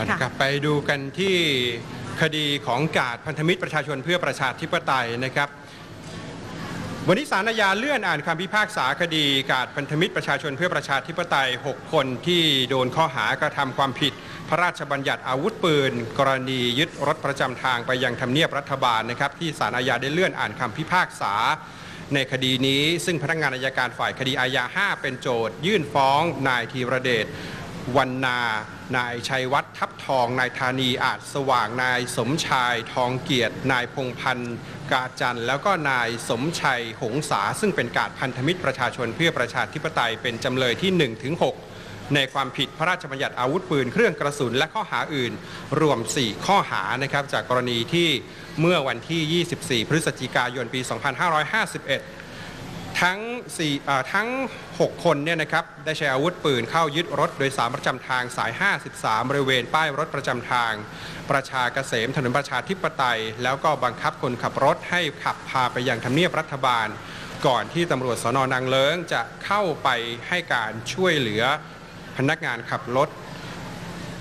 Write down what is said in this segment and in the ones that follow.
นะครับไปดูกันที่คดีของกาดพันธมิตรประชาชนเพื่อประชาธิปไตยนะครับ วันนี้ศาลอาญาเลื่อนอ่านคำพิพากษาคดีกาดพันธมิตรประชาชนเพื่อประชาธิปไตย 6 คนที่โดนข้อหากระทำความผิด พระราชบัญญัติอาวุธปืน กรณียึดรถประจำทางไปยังทำเนียบรัฐบาลนะครับ ที่ศาลอาญาได้เลื่อนอ่านคำพิพากษาในคดีนี้ซึ่งพนักงานอายการฝ่ายคดีอาญา 5 เป็นโจทยื่นฟ้องนายธีรเดช วันนา นายชัยวัฒน์ทับทอง นายธานีอาจสว่าง นายสมชายทองเกียรติ นายพงพันธ์กาจันแล้วก็นายสมชัยหงษา ซึ่งเป็นกาดพันธมิตรประชาชนเพื่อประชาธิปไตยเป็นจำเลยที่1ถึง6ในความผิดพระราชบัญญัติอาวุธปืน เครื่องกระสุนและข้อหาอื่น รวม 4 ข้อหานะครับจากกรณีที่เมื่อวันที่ 24 พฤศจิกายนปี 2551 ทั้ง4ทั้ง 6 คนเนี่ยนะครับได้ใช้อาวุธปืนเข้ายึดรถโดยสารประจำทางสาย 53 บริเวณป้ายรถประจำทาง ประชาเกษมถนนประชาธิปไตย แล้วก็บังคับคนขับรถให้ขับพาไปยังทำเนียบรัฐบาล ก่อนที่ตำรวจสนนางเลิ้งจะเข้าไปให้การช่วยเหลือพนักงานขับรถ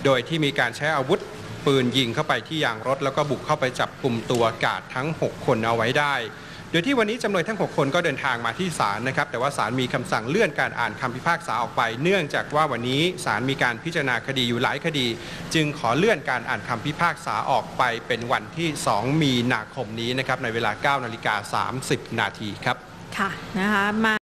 โดยที่มีการใช้อาวุธปืนยิงเข้าไปที่ยางรถ แล้วก็บุกเข้าไปจับกลุ่มตัวกาดทั้ง 6 คนเอาไว้ได้ โดยที่วันนี้จำเลยทั้ง 6 คนก็เดินทางมาที่ศาลนะครับ แต่ว่าศาลมีคำสั่งเลื่อนการอ่านคำพิพากษาออกไป เนื่องจากว่าวันนี้ศาลมีการพิจารณาคดีอยู่หลายคดี จึงขอเลื่อนการอ่านคำพิพากษาออกไปเป็นวันที่ 2 มีนาคมนี้นะครับในเวลา 9 นาฬิกา 30 นาทีครับ ค่ะนะคะมา